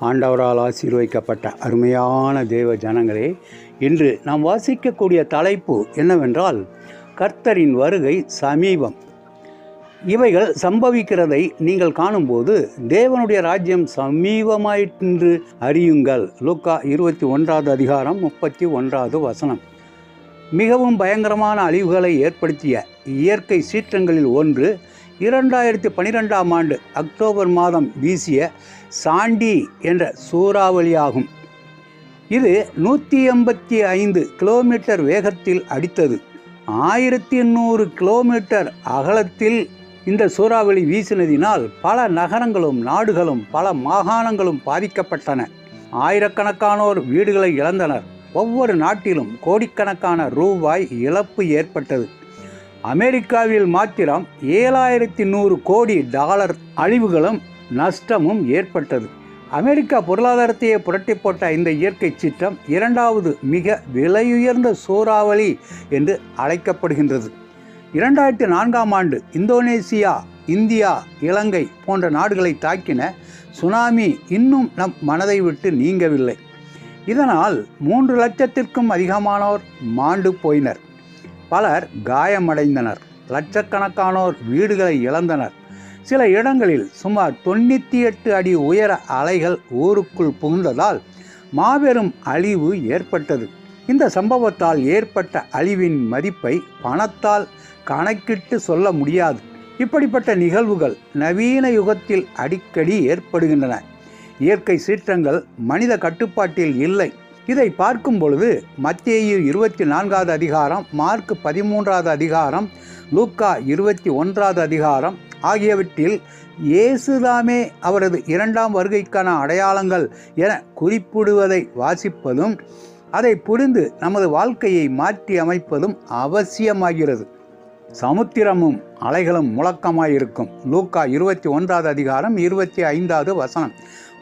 ஆண்டவரால் ஆசீர்வதிக்கப்பட்ட அருமையான தேவ ஜனங்களே இன்று நாம் வாசிக்கக்கூடிய தலைப்பு என்னவென்றால் கர்த்தரின் வருகை சமீபம். இவைகள் சம்பவிக்கிறதை நீங்கள் காணும்போது தேவனுடைய ராஜ்யம் சமீபமாயிற்று அறியுங்கள். லூக்கா இருபத்தி ஒன்றாவது அதிகாரம் முப்பத்தி ஒன்றாவது வசனம். மிகவும் பயங்கரமான அழிவுகளை ஏற்படுத்திய இயற்கை சீற்றங்களில் ஒன்று இரண்டாயிரத்தி பனிரெண்டாம் ஆண்டு அக்டோபர் மாதம் வீசிய சாண்டி என்ற சூறாவளியாகும். இது நூற்றி எண்பத்தி ஐந்து கிலோமீட்டர் வேகத்தில் அடித்தது. ஆயிரத்தி எண்ணூறு கிலோமீட்டர் அகலத்தில் இந்த சூறாவளி வீசினதினால் பல நகரங்களும் நாடுகளும் பல மாகாணங்களும் பாதிக்கப்பட்டன. ஆயிரக்கணக்கானோர் வீடுகளை இழந்தனர். ஒவ்வொரு நாட்டிலும் கோடிக்கணக்கான ரூபாய் இழப்பு ஏற்பட்டது. அமெரிக்காவில் மாத்திரம் ஏழாயிரத்தி நூறு கோடி டாலர் அழிவுகளும் நஷ்டமும் ஏற்பட்டது. அமெரிக்கா பொருளாதாரத்தையே புரட்டி போட்ட இந்த இயற்கை சீற்றம் இரண்டாவது மிக விலையுயர்ந்த சூறாவளி என்று அழைக்கப்படுகின்றது. இரண்டாயிரத்தி நான்காம் ஆண்டு இந்தோனேசியா இந்தியா இலங்கை போன்ற நாடுகளை தாக்கின சுனாமி இன்னும் நம் மனதை விட்டு நீங்கவில்லை. இதனால் மூன்று லட்சத்திற்கும் அதிகமானோர் மாண்டு போயினர். பலர் காயமடைந்தனர். லட்சக்கணக்கானோர் வீடுகளை இழந்தனர். சில இடங்களில் சுமார் தொண்ணூற்றி எட்டு அடி உயர அலைகள் ஊருக்குள் புகுந்ததால் மாபெரும் அழிவு ஏற்பட்டது. இந்த சம்பவத்தால் ஏற்பட்ட அழிவின் மதிப்பை பணத்தால் கணக்கிட்டு சொல்ல முடியாது. இப்படிப்பட்ட நிகழ்வுகள் நவீன யுகத்தில் அடிக்கடி ஏற்படுகின்றன. இயற்கை சீற்றங்கள் மனித கட்டுப்பாட்டில் இல்லை. இதை பார்க்கும் பொழுது மத்திய இருபத்தி நான்காவது அதிகாரம் மார்க் பதிமூன்றாவது அதிகாரம் லூக்கா இருபத்தி ஒன்றாவது அதிகாரம் ஆகியவற்றில் இயேசுதாமே அவரது இரண்டாம் வருகைக்கான அடையாளங்கள் என குறிப்பிடுவதை வாசிப்பதும் அதை புரிந்து நமது வாழ்க்கையை மாற்றி அமைப்பதும் அவசியமாகிறது. சமுத்திரமும் அலைகளும் முழக்கமாயிருக்கும். லூக்கா இருபத்தி ஒன்றாவது அதிகாரம் இருபத்தி ஐந்தாவது வசனம்.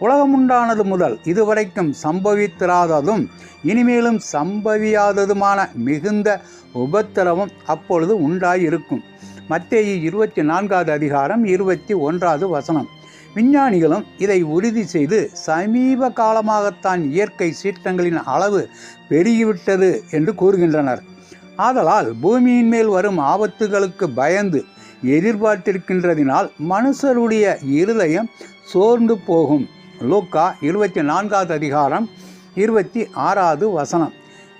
உலகமுண்டானது முதல் இதுவரைக்கும் சம்பவித்திராததும் இனிமேலும் சம்பவியாததுமான மிகுந்த உபத்திரவம் அப்பொழுது உண்டாயிருக்கும். மத்தேயி இருபத்தி நான்காவது அதிகாரம் இருபத்தி ஒன்றாவது வசனம். விஞ்ஞானிகளும் இதை உறுதி செய்து சமீப காலமாகத்தான் இயற்கை சீற்றங்களின் அளவு பெருகிவிட்டது என்று கூறுகின்றனர். ஆதலால் பூமியின் மேல் வரும் ஆபத்துகளுக்கு பயந்து எதிர்பார்த்திருக்கின்றதினால் மனுஷருடைய இருதயம் சோர்ந்து போகும். லூக்கா இருபத்தி நான்காவது அதிகாரம் இருபத்தி ஆறாவது வசனம்.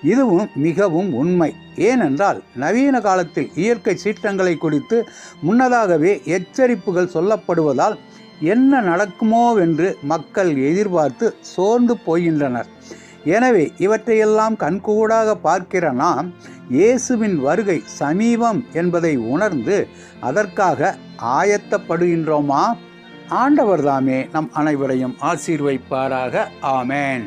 இதுவும் மிகவும் உண்மை. ஏனென்றால் நவீன காலத்தில் இயற்கை சீற்றங்களை குறித்து முன்னதாகவே எச்சரிப்புகள் சொல்லப்படுவதால் என்ன நடக்குமோவென்று மக்கள் எதிர்பார்த்து சோர்ந்து போகின்றனர். எனவே இவற்றையெல்லாம் கண்கூடாக பார்க்கிற நாம் இயேசுவின் வருகை சமீபம் என்பதை உணர்ந்து அதற்காக ஆயத்தப்படுகின்றோமா? ஆண்டவர் தாமே நம் அனைவரையும் ஆசீர்வைப்பாராக. ஆமேன்.